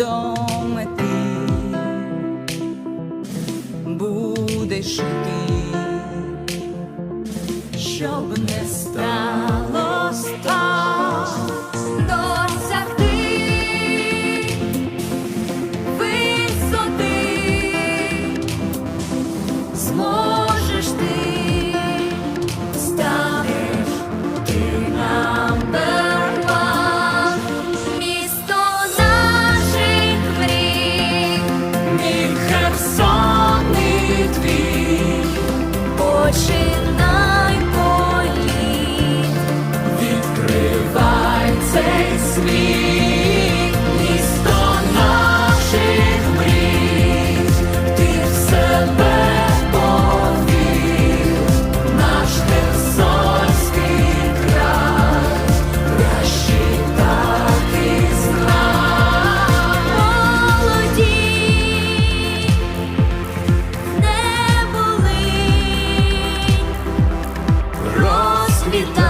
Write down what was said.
до ти будеш ти, щоб Починай політ, відкривай цей світ. vida.